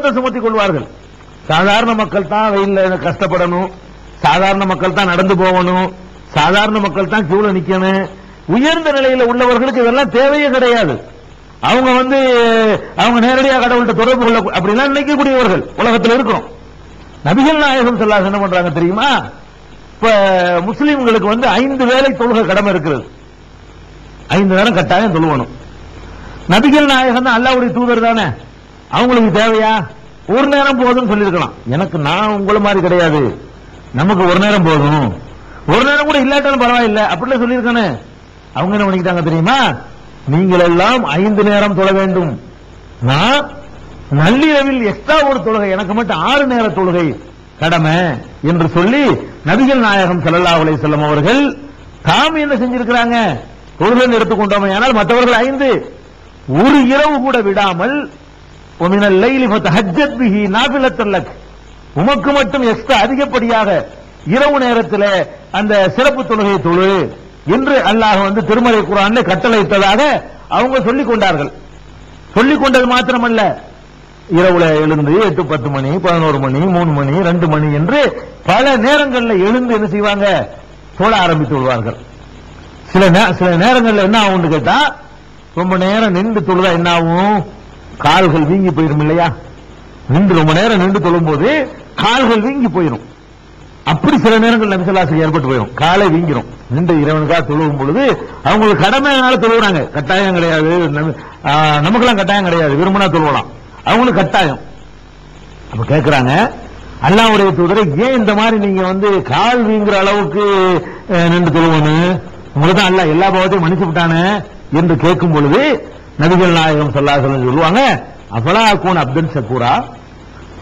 பாரத்தை சுமத்திக் கொள்வார்கள். சாதாரண மக்கள் தான் வெயில்ல கஷ்டப்படணும். சாதாரண மக்கள் தான் நடந்து போகணும். சாதாரண மக்கள் தான் கியூல நிக்கணும். உயர்ந்த நிலையில உள்ளவர்களுக்கு இதெல்லாம் தேவையே கிடையாது. அவங்க வந்து அவங்க நேரடியாக கடவுள்கிட்ட தொடர்பு கொள்ள அப்படிலாம் நினைக்கக்கூடியவர்கள். உலகத்தில் இருக்கிறோம். நபிகள் நாயகம் சொல்லாத என்ன பண்றாங்க தெரியுமா? இப்ப முஸ்லிம்களுக்கு வந்து ஐந்து வேலை தொழுக கடமை இருக்கிறது. ஐந்து நேரம் கட்டாயம் தொழுவணும். நபிகள் நாயகம் தான் அல்லாவுடைய தூதர் தானே? அவங்களுக்கு தேவையா? ஒரு நேரம் போதும் சொல்லியிருக்கலாம். எனக்கு நான் உங்களை மாதிரி கிடையாது. நமக்கு ஒரு நேரம் போதும். ஒரு நேரம் கூட இல்லாட்டாலும் பரவாயில்லை. அப்படிலாம் சொல்லியிருக்கானே. அவங்க என்ன பண்ணிக்கிட்டாங்க தெரியுமா? நீங்கள் எல்லாம் ஐந்து நேரம் தொழ வேண்டும். நான் நள்ளிரவில் எக்ஸ்ட்ரா ஒரு தொழுகை எனக்கு மட்டும் ஆறு நேர தொழுகை கடமை என்று சொல்லி நபிகள் நாயகம் செல்லல்லா அலைஹி செல்லும் அவர்கள் தாம் என்ன செஞ்சிருக்கிறாங்க? தொழுகை எடுத்துக்கொண்டோமே ஆனால் மற்றவர்கள் ஐந்து. ஒரு இரவு கூட விடாமல் உமக்கு மட்டும் எக்ஸ்ட்ரா அதிகப்படியாக இரவு நேரத்தில் அந்த சிறப்பு தொழுகை தொழு என்று அல்லாஹ் வந்து திருமலை குரான் கட்டளையிட்டதாக அவங்க சொல்லிக் கொண்டார்கள். சொல்லிக் கொண்டது மாத்திரமல்ல. இரவுல எழுந்து எட்டு பத்து மணி பதினோரு மணி மூணு மணி ரெண்டு மணி என்று பல நேரங்களில் எழுந்து என்ன செய்வாங்க? தொழ ஆரம்பித்து விடுவார்கள். சில சில நேரங்களில் என்ன ஆகும்னு கேட்டா ரொம்ப நேரம் நின்று தொழுதா என்ன ஆகும்? கால்கள் வீங்கி போயிடும் இல்லையா? நின்று ரொம்ப நேரம் நின்று தொழும்போது கால்கள் வீங்கி போயிடும் அப்படி சில நேரங்கள் நபிசல்லாசுக்கு ஏற்பட்டு போயிடும் காலை வீங்கிரும். நின்று இறைவனுக்காக தொழுவும் பொழுது அவங்களுக்கு கடமைனால தொழுகிறாங்க கட்டாயம் கிடையாது. நமக்கு எல்லாம் நமக்கெல்லாம் கட்டாயம் கிடையாது. விரும்பினா தொழுவலாம். அவங்களுக்கு கட்டாயம். அப்ப கேக்குறாங்க அல்லாவுடைய தூதரை ஏன் இந்த மாதிரி நீங்க வந்து கால் வீங்குற அளவுக்கு அஹ், நின்று தொழுவணும்? உங்களுக்கு தான் அல்லாஹ் எல்லா பாவத்தையும் மன்னிச்சு விட்டானே? என்று கேட்கும் பொழுது நபிகள் நாயகம் சொல்லாசலம் சொல்லுவாங்க அஃபலா கூன் அப்துல் சக்கூரா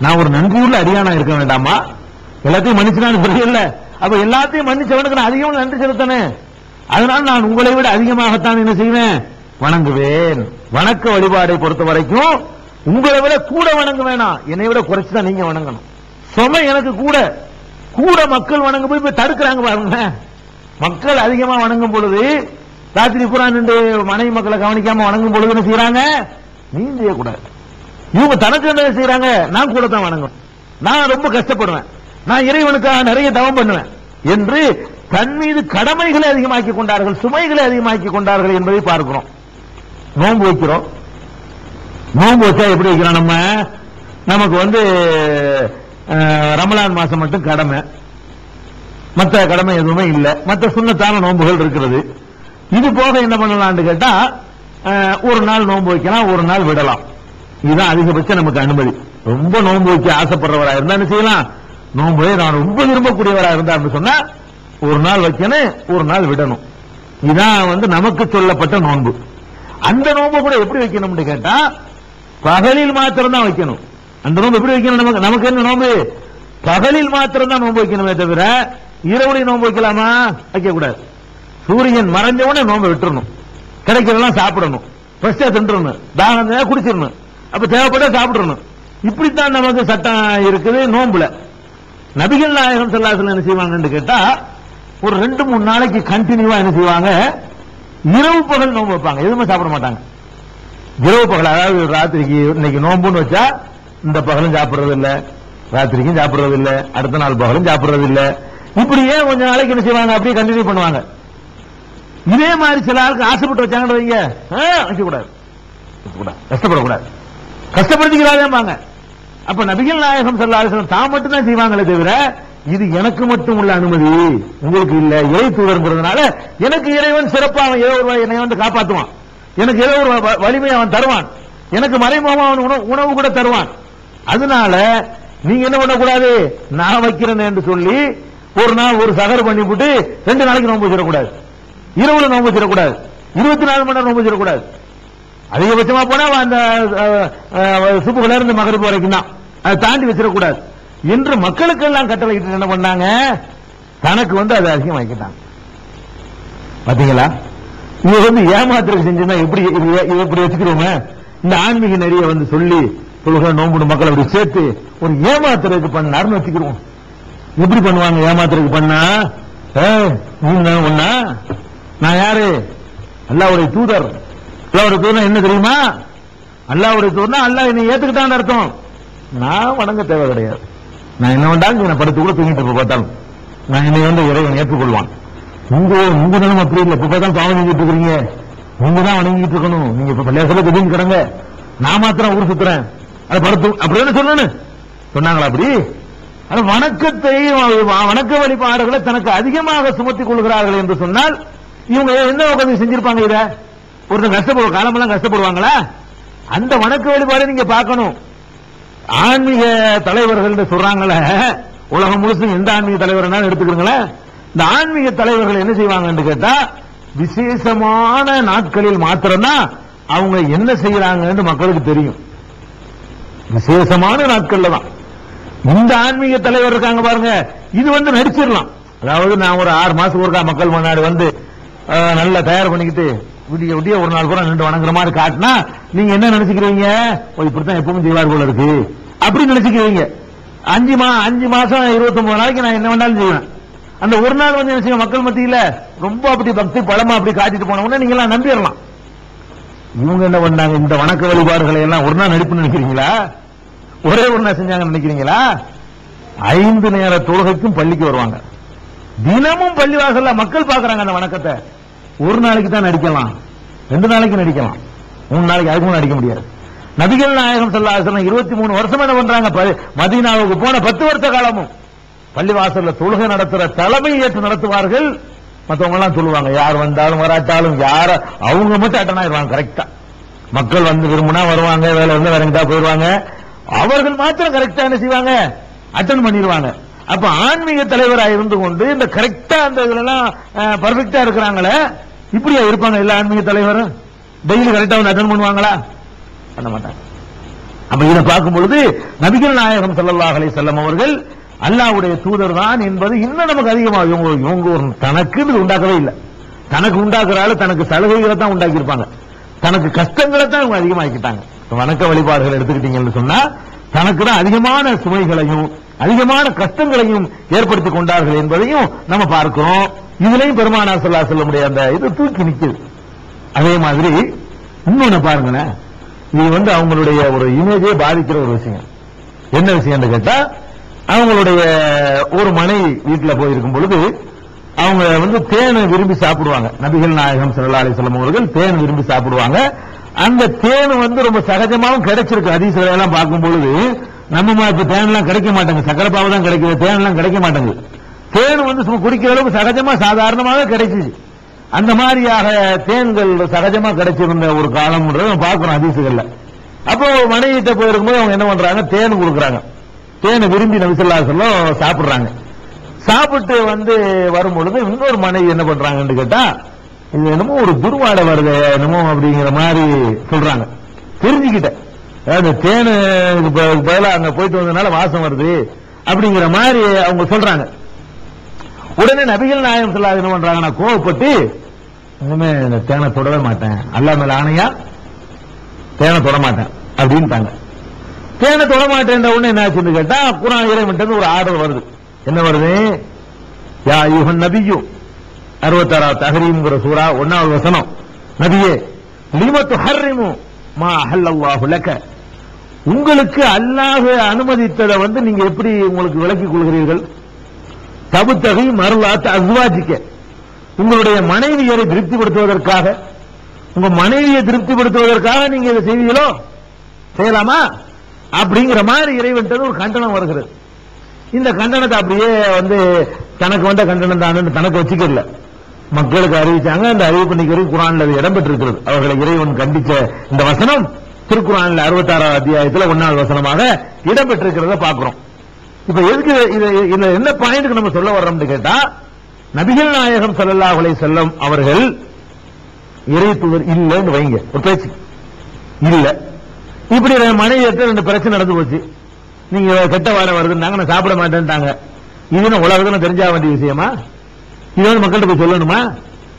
நான் ஒரு நன்றியுள்ள அடியானா இருக்க வேண்டாமா? எல்லாத்தையும் மன்னிச்சுனான்னு புரியல அப்ப எல்லாத்தையும் மன்னிச்சவனுக்கு நான் அதிகமாக நன்றி செலுத்தனேன் அதனால நான் உங்களை விட அதிகமாகத்தான் என்ன செய்வேன்? வணங்குவேன். வணக்க வழிபாடை பொறுத்த வரைக்கும் உங்களை விட கூட வணங்க வேணாம். என்னை விட குறைச்சு தான் நீங்க வணங்கணும். சுமை எனக்கு கூட. கூட மக்கள் வணங்க போய் தடுக்கிறாங்க பாருங்க மக்கள் அதிகமா வணங்கும் பொழுது ராத்திரி பூரா நின்று மனைவி மக்களை கவனிக்காம வணங்கும் பொழுது என்ன செய்யறாங்க நீ செய்யக்கூடாது இவங்க தனக்கு என்ன செய்யறாங்க நான் கூட தான் வணங்கும். நான் ரொம்ப கஷ்டப்படுவேன். நான் இறைவனுக்காக நிறைய தவம் பண்ணுவேன் என்று தன் மீது கடமைகளை அதிகமாக்கி கொண்டார்கள் சுமைகளை அதிகமாக்கி கொண்டார்கள் என்பதை பார்க்கிறோம். நோன்பு வைக்கிறோம். நோன்பு வச்சா எப்படி வைக்கிறோம் நம்ம? நமக்கு வந்து ரமலான் மாசம் மட்டும் கடமை. மற்ற கடமை எதுவுமே இல்லை. மற்ற சுண்ணத்தான நோன்புகள் இருக்கிறது. இது போக என்ன பண்ணலாம்னு கேட்டா ஒரு நாள் நோன்பு வைக்கலாம் ஒரு நாள் விடலாம். இதுதான் அதிகபட்சம் நமக்கு அனுமதி. ரொம்ப நோன்பு வைக்க ஆசைப்படுறவரா இருந்தா என்ன செய்யலாம்? நோன்பு நான் ரொம்ப விரும்பக்கூடியவரா இருந்தா சொன்னா ஒரு நாள் வைக்கணும் ஒரு நாள் விடணும். இதான் வந்து நமக்கு சொல்லப்பட்ட நோன்பு. அந்த நோன்பு கூட எப்படி வைக்கணும்னு கேட்டா பகலில் மாத்திரம் தான் வைக்கணும். அந்த நோன்பு எப்படி வைக்கணும் நமக்கு? நமக்கு என்ன நோன்பு? பகலில் மாத்திரம் தான் நோன்பு வைக்கணுமே தவிர இரவுலையும் நோன்பு வைக்கலாமா? வைக்க கூடாது சூரியன் மறைஞ்ச உடனே நோன்பு விட்டுறணும். கிடைக்கிறதெல்லாம் சாப்பிடணும். ஃபர்ஸ்டா தின்றணும். தானம் குடிச்சிடணும். அப்ப தேவைப்பட்ட சாப்பிடணும். இப்படித்தான் நமக்கு சட்டம் இருக்குது நோம்புல. நபிகள் நாயகம் சொல்லாசல என்ன செய்வாங்கன்னு கேட்டா ஒரு ரெண்டு மூணு நாளைக்கு கண்டினியூவா என்ன செய்வாங்க? இரவு பகல் நோன்பு வைப்பாங்க. எதுவுமே சாப்பிட மாட்டாங்க. இரவு பகல் அதாவது ராத்திரிக்கு இன்னைக்கு நோம்புன்னு வச்சா இந்த பகலும் சாப்பிடுறது இல்ல ராத்திரிக்கும் சாப்பிடுறது இல்ல அடுத்த நாள் பகலும் சாப்பிடுறது இல்ல இப்படியே கொஞ்ச நாளைக்கு என்ன செய்வாங்க? அப்படியே கண்டினியூ பண்ணுவாங்க. இதே மாதிரி சில ஆளுக்கு ஆசைப்பட்டு வச்சாங்கன்னு வைங்க. ஆ, வைக்கக்கூடாது வைக்கக்கூடாது. கஷ்டப்படக்கூடாது. கஷ்டப்படுத்திக்கிறாங்க அப்ப நபிகள் நாயகம் சொல்லாசலம் தான் மட்டும் தான் செய்வாங்களே தவிர இது எனக்கு மட்டும் உள்ள அனுமதி. உங்களுக்கு இல்ல இறை தூதர்ங்கிறதுனால எனக்கு இறைவன் சிறப்பாக அவன் ஏதோ ஒரு என்னை வந்து காப்பாற்றுவான் எனக்கு ஏதோ ஒரு வ- வலிமை அவன் தருவான். எனக்கு மறைமுகமா அவன் உணவு- உணவு கூட தருவான். அதனால நீங்க என்ன பண்ணக்கூடாது? நான் வைக்கிறேன் என்று சொல்லி ஒரு நாள் ஒரு சகர் பண்ணிவிட்டு ரெண்டு நாளைக்கு நோன்பு வச்சிடக்கூடாது. இரவுல நோன்பு வச்சிடக்கூடாது. இருபத்தி நாலு மணி நேரம் நோம்பு வச்சிடக்கூடாது. அதிகபட்சமா போனா அந்த சுப்புகள இருந்து மகரிப்பு வரைக்கும் தான் அதை தாண்டி வச்சிடக்கூடாது. என்று மக்களுக்கெல்லாம் கட்டளையிட்டு என்ன பண்ணாங்க? தனக்கு வந்து அதை அதிகம் வாங்கிட்டாங்க பாத்தீங்களா? இது வந்து ஏமாத்திரம் செஞ்சுன்னா எப்படி இது எப்படி வச்சுக்கிறோமே இந்த ஆன்மீக நெறிய வந்து சொல்லி தொழுகிற நோம்புடு மக்களை அப்படி சேர்த்து ஒரு ஏமாத்துறதுக்கு பண்ணாருன்னு வச்சுக்கிறோம் எப்படி பண்ணுவாங்க? ஏமாத்துறதுக்கு பண்ணா? ஒன்னா நான் யாரு? அல்லாவுடைய தூதர். அல்லாவுடைய தூதர் என்ன தெரியுமா? அல்லாவுடைய தூதர்னா அல்லாஹ் என்னை ஏத்துக்கிட்டான் அர்த்தம். நான் வணங்க தேவை கிடையாது. நான் என்ன வேண்டாலும் நான் படுத்து கூட தூங்கிட்டு பார்த்தாலும். நான் என்னை வந்து இறைவன் ஏற்றுக்கொள்வான். உங்க உங்க நிலம் அப்படி இல்லை இப்ப தான் பாவம் செஞ்சுட்டு இருக்கிறீங்க. நீங்க தான் வணங்கிட்டு இருக்கணும். நீங்க இப்ப பள்ளியாசல திடீர்னு கிடங்க. நான் மாத்திரம் ஊர் சுத்துறேன். அதை படுத்து அப்படி என்ன சொல்லணும் சொன்னாங்களா அப்படி? அது வணக்கத்தை வணக்க வழிபாடுகளை தனக்கு அதிகமாக சுமத்திக் கொள்கிறார்கள் என்று சொன்னால் இவங்க என்ன உட்காந்து செஞ்சிருப்பாங்க இத? ஒருத்தர் கஷ்டப்படுவோம் காலமெல்லாம் கஷ்டப்படுவாங்களா? அந்த வணக்க வழிபாடு நீங்க பார்க்கணும். ஆன்மீக தலைவர்கள் சொல்றாங்களே உலகம் முழுசும் எந்த ஆன்மீக தலைவர் எடுத்துக்கிறீங்களேன் இந்த ஆன்மீக தலைவர்கள் என்ன செய்வாங்கன்னு கேட்டா விசேஷமான நாட்களில் மாத்திரம்தான் அவங்க என்ன செய்யறாங்கன்னு மக்களுக்கு தெரியும். விசேஷமான நாட்கள்ல தான். இந்த ஆன்மீக தலைவர் இருக்காங்க பாருங்க இது வந்து நடிச்சிடலாம். அதாவது நான் ஒரு ஆறு மாசம் ஒருக்கா மக்கள் முன்னாடி வந்து நல்லா தயார் பண்ணிக்கிட்டு விடிய விடிய ஒரு நாள் கூட நின்று வணங்குற மாதிரி காட்டினா நீங்க என்ன நினைச்சுக்கிறீங்க? ஓ இப்படித்தான் எப்பவும் செய்வார் போல இருக்கு. அப்படி நினைச்சுக்கிறீங்க. அஞ்சு மா அஞ்சு மாசம் இருபத்தி ஒன்பது நாளைக்கு நான் என்ன வேணாலும் செய்வேன். அந்த ஒரு நாள் வந்து என்ன மக்கள் மத்தியில ரொம்ப அப்படி பக்தி பழமா அப்படி காட்டிட்டு போன உடனே நீங்க எல்லாம் நம்பிடலாம். இவங்க என்ன பண்ணாங்க? இந்த வணக்க வழிபாடுகளை எல்லாம் ஒரு நாள் நடிப்பு நினைக்கிறீங்களா? ஒரே ஒரு நாள் செஞ்சாங்கன்னு நினைக்கிறீங்களா? ஐந்து நேர தொழுகைக்கும் பள்ளிக்கு வருவாங்க. தினமும் பள்ளி வாசல்ல மக்கள் பாக்குறாங்க அந்த வணக்கத்தை. ஒரு நாளைக்கு தான் நடிக்கலாம். ரெண்டு நாளைக்கு நடிக்கலாம். மூணு நாளைக்கு அதுக்கும் நடிக்க முடியாது. நபிகள் நாயகம் ஸல்லல்லாஹு இருபத்தி மூணு வருஷம் என்ன பண்றாங்க? ப- மதீனாவுக்கு போன பத்து வருஷ காலமும். பள்ளி வாசல்ல தொழுகை நடத்துற தலைமை ஏற்று நடத்துவார்கள். மற்றவங்க எல்லாம் சொல்லுவாங்க யார் வந்தாலும் வராட்டாலும் யார அவங்க மட்டும் அட்டன் ஆயிடுவாங்க கரெக்டா மக்கள் வந்து விரும்பினா வருவாங்க வேலை வந்து வேற எங்கிட்டா போயிடுவாங்க. அவர்கள் மாத்திரம் கரெக்டா என்ன செய்வாங்க? அட்டன் பண்ணிடுவாங்க. அப்ப ஆன்மீக தலைவராக இருந்து கொண்டு இந்த கரெக்டா அந்த இதுல எல்லாம் பர்ஃபெக்டா இருக்கிறாங்களே இப்படியா இருப்பாங்க எல்லா ஆன்மீக தலைவரும்? டெய்லி கரெக்டா வந்து அட்டன் பண்ணுவாங்களா? பண்ண மாட்டாங்க. அப்ப இதை பார்க்கும் பொழுது நபிகள் நாயகம் ஸல்லல்லாஹு அலை செல்லம் அவர்கள் அல்லாவுடைய தூதர் தான் என்பது இன்னும் நமக்கு அதிகமா இவங்க இவங்க தனக்குன்னு உண்டாக்கவே இல்லை. தனக்கு உண்டாக்குற ஆளு தனக்கு சலுகைகளை தான் உண்டாக்கி இருப்பாங்க தனக்கு கஷ்டங்களை தான் இவங்க அதிகமாக்கிட்டாங்க. வணக்க வழிபாடுகள் எடுத்துக்கிட்டீங்கன்னு சொன்னா தனக்கு தான் அதிகமான சுமைகளையும் அதிகமான கஷ்டங்களையும் ஏற்படுத்திக் கொண்டார்கள் என்பதையும் நம்ம பார்க்கிறோம். இதுலயும் பெருமானா சொல்லா சொல்ல முடியாது. அந்த இது தூக்கி நிக்குது. அதே மாதிரி இன்னொன்னு பாருங்களேன். இது வந்து அவங்களுடைய ஒரு இமேஜே பாதிக்கிற ஒரு விஷயம். என்ன விஷயம்னு கேட்டா அவங்களுடைய ஒரு மனைவி வீட்டில் போயிருக்கும் பொழுது அவங்க வந்து தேனை விரும்பி சாப்பிடுவாங்க. நபிகள் நாயகம் சல்லா அலைஹி அவர்கள் தேன் விரும்பி சாப்பிடுவாங்க. அந்த தேன் வந்து ரொம்ப சகஜமாகவும் கிடைச்சிருக்கு. அதிசயம் எல்லாம் பார்க்கும் பொழுது நம்ம இப்ப தேன் எல்லாம் கிடைக்க மாட்டாங்க. சக்கரை தான் கிடைக்குது. தேன் எல்லாம் கிடைக்க மாட்டேங்குது தேன் வந்து சும்மா குடிக்கிற அளவுக்கு சகஜமா சாதாரணமாக கிடைச்சிச்சு. அந்த மாதிரியாக தேன்கள் சகஜமா கிடைச்சிருந்த ஒரு காலம்ன்றத நம்ம பார்க்கிறோம் அதிசுகள்ல அப்போ மனைவிட்ட போயிருக்கும்போது அவங்க என்ன பண்றாங்க? தேன் கொடுக்குறாங்க. தேனை விரும்பி நபிசல்லா சொல்லம் சாப்பிடுறாங்க. சாப்பிட்டு வந்து வரும் பொழுது இன்னொரு மனைவி என்ன பண்றாங்கன்னு கேட்டா இது என்னமோ ஒரு துர்வாடை வருது என்னமோ அப்படிங்கிற மாதிரி சொல்றாங்க. தெரிஞ்சுக்கிட்டேன். அதாவது தேனு பதிலாக அங்க போயிட்டு வந்ததுனால வாசம் வருது அப்படிங்கிற மாதிரி அவங்க சொல்றாங்க. உடனே நபிகள் நாயகம் சொல்லாது என்ன பண்றாங்கன்னா கோவப்பட்டு இனிமே இந்த தேனை தொடவே மாட்டேன். அல்லா மேல ஆணையா? தேனை தொட மாட்டேன். அப்படின்ட்டாங்க. தேனை தொட மாட்டேன்ற உடனே என்ன ஆச்சுன்னு கேட்டா குரான் இறைவன் ஒரு ஆர்டர் வருது. என்ன வருது? யா யுகன் நபியும் அறுபத்தாறாவது தஹரீம்ங்கிற சூறா ஒன்னாவது வசனம். நபியே லிமத்து ஹர்ரிமு மா அஹல்லல்லாஹு லக்க. உங்களுக்கு அல்லாஹ் அனுமதித்ததை வந்து நீங்க எப்படி உங்களுக்கு விளக்கிக் கொள்கிறீர்கள்? தபுத்தகை மருளாத்து அஸ்வாஜிக்க. உங்களுடைய மனைவியரை திருப்திப்படுத்துவதற்காக. உங்க மனைவியை திருப்திப்படுத்துவதற்காக நீங்க இதை செய்வீங்களோ? செய்யலாமா? அப்படிங்கிற மாதிரி இறைவன்றது ஒரு கண்டனம் வருகிறது. இந்த கண்டனத்தை அப்படியே வந்து தனக்கு வந்த கண்டனம் தான் தனக்கு வச்சுக்கல. மக்களுக்கு அறிவிச்சாங்க அந்த அறிவிப்பு நிகழ்வு குரான்ல அது இடம்பெற்றிருக்கிறது. அவர்களை இறைவன் கண்டிச்ச இந்த வசனம் திருக்குறான்ல அறுபத்தாறாவது அத்தியாயத்தில் ஒன்னாவது வசனமாக இடம்பெற்றிருக்கிறத பார்க்கிறோம். இப்ப எதுக்கு இதுல என்ன பாயிண்ட்க்கு நம்ம சொல்ல வர்றோம்னு கேட்டா நபிகள் நாயகம் ஸல்லல்லாஹு செல்லம் அவர்கள் இறை தூதர் இல்லைன்னு வைங்க. ஒரு பேச்சு. இல்ல. இப்படி என் மனைவி ரெண்டு பிரச்சனை நடந்து போச்சு. நீங்க கெட்ட வாடை வருதுன்னாங்க நான் சாப்பிட மாட்டேன்ட்டாங்க. இது என்ன உலகத்துல தெரிஞ்சா வேண்டிய விஷயமா? இது வந்து மக்கள்கிட்ட போய் சொல்லணுமா?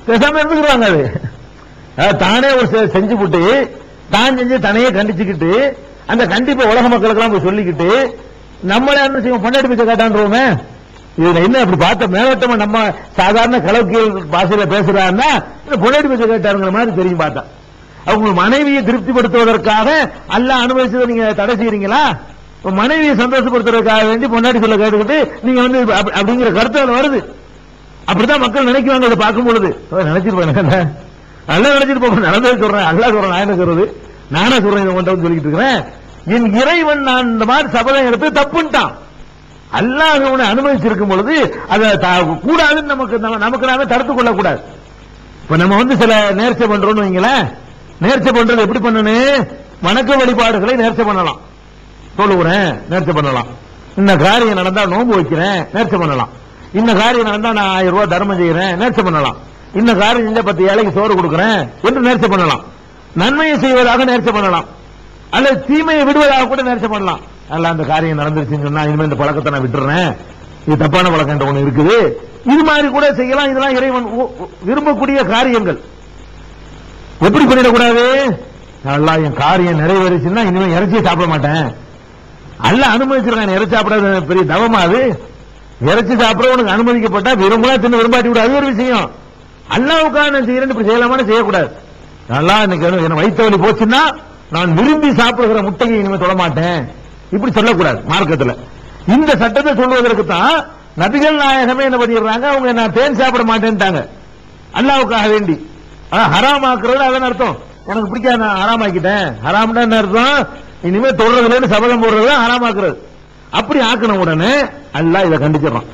பேசாம இருந்துக்கிறாங்க அது. தானே ஒரு செ- செஞ்சு போட்டு தான் செஞ்சு தனையே கண்டிச்சுக்கிட்டு அந்த கண்டிப்பை உலக மக்களுக்கெல்லாம் போய் சொல்லிக்கிட்டு நம்மளே என்ன செய்வோம்? பொண்டாட்டி பேச்ச காட்டான்றோமே. இதுல என்ன அப்படி பார்த்த மேலோட்டமா நம்ம சாதாரண கலோக்கியல் பாஷையில பேசுறாருன்னா இந்த பொண்டாட்டி கேட்டாருங்கிற மாதிரி தெரியும் பார்த்தா. அவங்க மனைவியை திருப்திப்படுத்துவதற்காக அல்ல அனுபவிச்சதை நீங்க தடை செய்யறீங்களா மனைவியை சந்தோஷப்படுத்துறதுக்காக வேண்டி பொண்டாட்டி சொல்ல கேட்டுக்கிட்டு நீங்க வந்து அப்படிங்கிற கருத்து வருது. அப்படிதான் மக்கள் நினைக்குவாங்க அதை பார்க்கும் பொழுது. ஓ, நினைச்சிருப்பேன் நல்லா நினைச்சிட்டு போக நடந்தது சொல்றேன். அல்லா சொல்றேன் நான் என்ன சொல்றது? நானே சொல்றேன் இதை வந்து சொல்லிட்டு இருக்கிறேன். என் இறைவன் நான் இந்த மாதிரி சபதம் எடுத்து தப்புன்ட்டான். அல்லாஹ் அவனை அனுமதிச்சிருக்கும் பொழுது அதை கூடாதுன்னு நமக்கு நமக்கு நாம தடுத்துக் கொள்ளக்கூடாது. இப்ப நம்ம வந்து சில நேர்ச்சை பண்றோம்னு வைங்களேன். நேர்ச்சை பண்றது எப்படி பண்ணணும் வணக்க வழிபாடுகளை நேர்ச்சை பண்ணலாம். தொழுகிறேன் நேர்ச்சை பண்ணலாம். இந்த காரியம் நடந்தா நோன்பு வைக்கிறேன் நேர்ச்சை பண்ணலாம். இந்த காரியம் நடந்தா நான் ஆயிரம் ரூபாய் தர்மம் செய்யறேன் நேர்ச்சை பண்ணலாம். இந்த காரியம் செஞ்சா பத்து ஏழைக்கு சோறு கொடுக்குறேன் என்று நேர்ச்சை பண்ணலாம். நன்மையை செய்வதாக நேர்ச்சை பண்ணலாம். அல்லது தீமையை விடுவதாக கூட நேர்ச்சை பண்ணலாம். அல்ல அந்த காரியம் நடந்துருச்சுன்னு சொன்னா இனிமே இந்த பழக்கத்தை நான் விட்டுறேன். இது தப்பான பழக்கம் ஒண்ணு இருக்குது. இது மாதிரி கூட செய்யலாம். இதெல்லாம் இறைவன் விரும்பக்கூடிய காரியங்கள். எப்படி பண்ணிடக்கூடாது? நல்லா என் காரியம் நிறைவேறிச்சுன்னா இனிமேல் இறைச்சியை சாப்பிட மாட்டேன். அல்ல அனுமதிச்சிருக்கான். இறைச்சி சாப்பிடாத பெரிய தவமா அது? இறைச்சி உனக்கு அனுமதிக்கப்பட்டா விரும்பா தின்னு விரும்பாட்டி விட. அது ஒரு விஷயம். அல்லாவுக்காக நான் செய்யறேன். இப்படி செய்யலாமான்னு செய்யக்கூடாது. நல்லா இன்னைக்கு எனக்கு என்ன வயிற்று வலி போச்சுன்னா நான் விரும்பி சாப்பிடுகிற முட்டையை இனிமே தொட மாட்டேன் இப்படி சொல்லக்கூடாது மார்க்கத்தில். இந்த சட்டத்தை சொல்வதற்கு தான் நபிகள் நாயகமே என்ன பண்ணிடுறாங்க? அவங்க நான் தேன் சாப்பிட மாட்டேன்ட்டாங்க. அல்லாவுக்காக வேண்டி. ஹராம் ஹராமாக்குறது அதன் அர்த்தம். எனக்கு பிடிக்காது நான் ஹராமாக்கிட்டேன் ஹராம்னா என்ன அர்த்தம்? இனிமே தொடர்றதுல சபதம் போடுறது ஹராமாக்குறது அப்படி ஆக்கின உடனே அல்லாஹ் இதை கண்டிச்சிடறான்.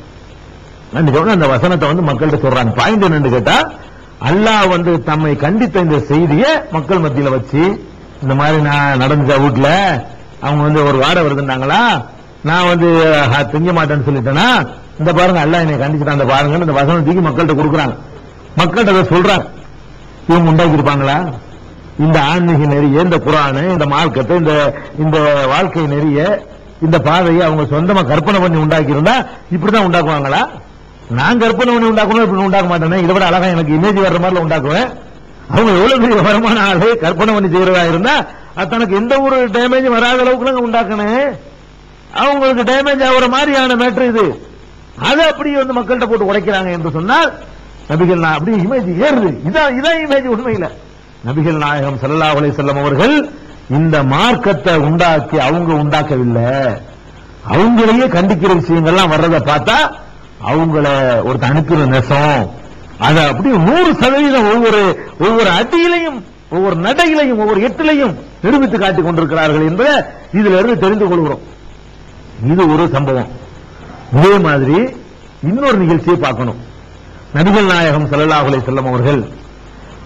கண்டிச்ச அந்த வசனத்தை வந்து மக்கள்கிட்ட சொல்றாங்க. பாயிண்ட் என்னன்னு கேட்டா அல்லாஹ் வந்து தம்மை கண்டித்த இந்த செய்தியை மக்கள் மத்தியில் வச்சு இந்த மாதிரி நான் நடந்துச்சா வீட்டுல அவங்க வந்து ஒரு வாடை வருதுன்னாங்களா? நான் வந்து திங்க மாட்டேன்னு சொல்லிட்டேன்னா இந்த பாருங்க எல்லாம் என்னை கண்டிச்சுட்டான். அந்த பாருங்கன்னு இந்த வசனம் தூக்கி மக்கள்கிட்ட கொடுக்குறாங்க. மக்கள்கிட்ட அதை சொல்றாங்க. இவங்க உண்டாக்கியிருப்பாங்களா இந்த ஆன்மீக நெறிய இந்த குரானு இந்த மார்க்கத்தை இந்த இந்த வாழ்க்கை நெறிய இந்த பாதையை அவங்க சொந்தமா கற்பனை பண்ணி உண்டாக்கி இருந்தா இப்படிதான் உண்டாக்குவாங்களா? நான் கற்பனை பண்ணி உண்டாக்கணும் இப்படி உண்டாக்க மாட்டேனே. இதை விட அழகா எனக்கு இமேஜ் வர்ற மாதிரி உண்டாக்குவேன். அவங்க எவ்வளவு பெரிய வருமான ஆளு கற்பனை பண்ணி செய்யறதா இருந்தா அது தனக்கு எந்த ஒரு டேமேஜ் வராத அளவுக்கு உண்டாக்கணும் அவங்களுக்கு டேமேஜ் ஆகுற மாதிரியான மேட்ரு இது. அதை அப்படியே வந்து மக்கள்கிட்ட போட்டு உடைக்கிறாங்க என்று சொன்னால் நபிகள் நான் அப்படியே இமேஜ் ஏறுது. இதான் இதான் இமேஜ் உண்மையில. நபிகள் நாயகம் சல்லா அலைஹி செல்லம் அவர்கள் இந்த மார்க்கத்தை உண்டாக்கி அவங்க உண்டாக்கவில்லை. அவங்களையே கண்டிக்கிற விஷயங்கள்லாம் வர்றதை பார்த்தா அவங்கள ஒரு அனுப்பின நெசம். அது அப்படியே நூறு சதவீதம் ஒவ்வொரு ஒவ்வொரு அடியிலையும் ஒவ்வொரு நடையிலையும் ஒவ்வொரு எட்டிலையும் நிரூபித்து காட்டிக் கொண்டிருக்கிறார்கள் என்பதை இதுல இருந்து தெரிந்து கொள்கிறோம். இது ஒரு சம்பவம். இதே மாதிரி இன்னொரு நிகழ்ச்சியை பார்க்கணும். நபிகள் நாயகம் ஸல்லல்லாஹு செல்லம் அவர்கள்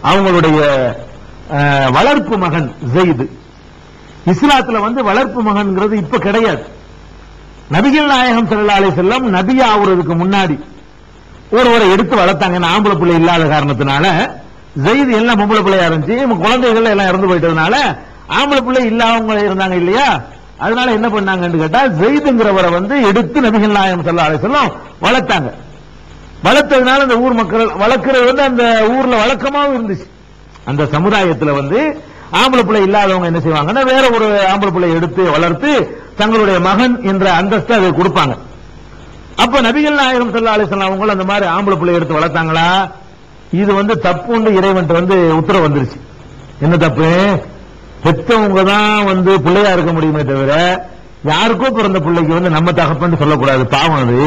அவங்களுடைய அஹ், வளர்ப்பு மகன் ஜெயிது. இஸ்லாத்துல வந்து வளர்ப்பு மகன்கிறது இப்ப கிடையாது. நபிகள் நாயகம் ஸல்லல்லாஹு செல்லம் வஸல்லம் நபியா ஆகுறதுக்கு முன்னாடி ஒருவரை எடுத்து வளர்த்தாங்க. ஆம்பளை பிள்ளை இல்லாத காரணத்தினால ஜெயிது எல்லாம் பொம்பளை பிள்ளையா இருந்துச்சு. இவங்க குழந்தைகள் எல்லாம் இறந்து போயிட்டதுனால ஆம்பளை பிள்ளை இல்லாதவங்க இருந்தாங்க இல்லையா? அதனால என்ன பண்ணாங்கன்னு கேட்டா ஜெயிதுங்கிறவரை வந்து எடுத்து நபிகள் நாயகம் சொல்ல அலைஹி வளர்த்தாங்க. வளர்த்ததுனால அந்த ஊர் மக்கள் வளர்க்கறது வந்து அந்த ஊர்ல வழக்கமாவும் இருந்துச்சு. அந்த சமுதாயத்துல வந்து ஆம்பளை பிள்ளை இல்லாதவங்க என்ன செய்வாங்கன்னா வேற ஒரு ஆம்பளை பிள்ளை எடுத்து வளர்த்து தங்களுடைய மகன் என்ற அந்தஸ்தை அதை கொடுப்பாங்க. அப்ப நபிகள் நாயகம் ஸல்லல்லாஹு அலைஹி அவங்களும் அந்த மாதிரி ஆம்பளை பிள்ளை எடுத்து வளர்த்தாங்களா? இது வந்து தப்புண்டு இறைவன் வந்து உத்தரவு வந்துருச்சு. என்ன தப்பு? பெத்தவங்க தான் வந்து பிள்ளையா இருக்க முடியுமே தவிர யாருக்கோ பிறந்த பிள்ளைக்கு வந்து நம்ம தகப்பன்னு சொல்லக்கூடாது. பாவம் அது.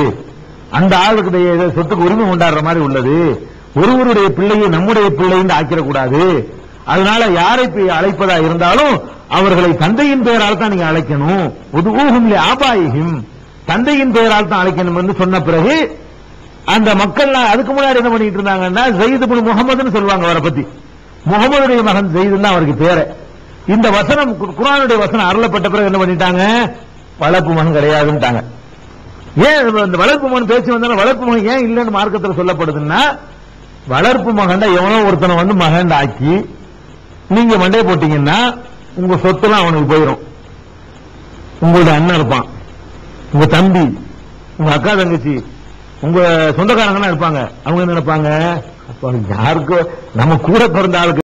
அந்த ஆளுக்கு சொத்துக்கு உரிமை கொண்டாடுற மாதிரி உள்ளது. ஒருவருடைய பிள்ளையை நம்முடைய பிள்ளைன்னு ஆக்கிடக்கூடாது. அதனால யாரை அழைப்பதா இருந்தாலும் அவர்களை தந்தையின் பெயரால் தான் நீங்க அழைக்கணும். உதுகூஹும் லி தந்தையின் பெயரால் தான் அழைக்கணும் என்று சொன்ன பிறகு அந்த மக்கள் அதுக்கு முன்னாடி என்ன பண்ணிட்டு இருந்தாங்கன்னா ஜெயித் பின் முகமதுன்னு சொல்லுவாங்க அவரை பத்தி. முகமதுடைய மகன் ஜெயிதுன்னு தான் அவருக்கு பேரு. இந்த வசனம் கு- வசனம் அருளப்பட்ட பிறகு என்ன பண்ணிட்டாங்க? வளர்ப்பு மகன் கிடையாதுன்ட்டாங்க. ஏன் இந்த வளர்ப்பு மகன் பேச்சு வந்தாலும் வளர்ப்பு மகன் ஏன் இல்லைன்னு மார்க்கத்தில் சொல்லப்படுதுன்னா வளர்ப்பு மகன் எவனோ ஒருத்தனை வந்து மகன் ஆக்கி நீங்க மண்டையை போட்டீங்கன்னா உங்க சொத்துலாம் அவனுக்கு போயிடும் உங்களுடைய அண்ணன் இருப்பான். உங்க தம்பி உங்க அக்கா தங்கச்சி உங்க சொந்தக்காரங்கலாம் இருப்பாங்க. அவங்க என்ன நினைப்பாங்க? யாருக்கும் நம்ம கூட பிறந்த ஆளுக்கு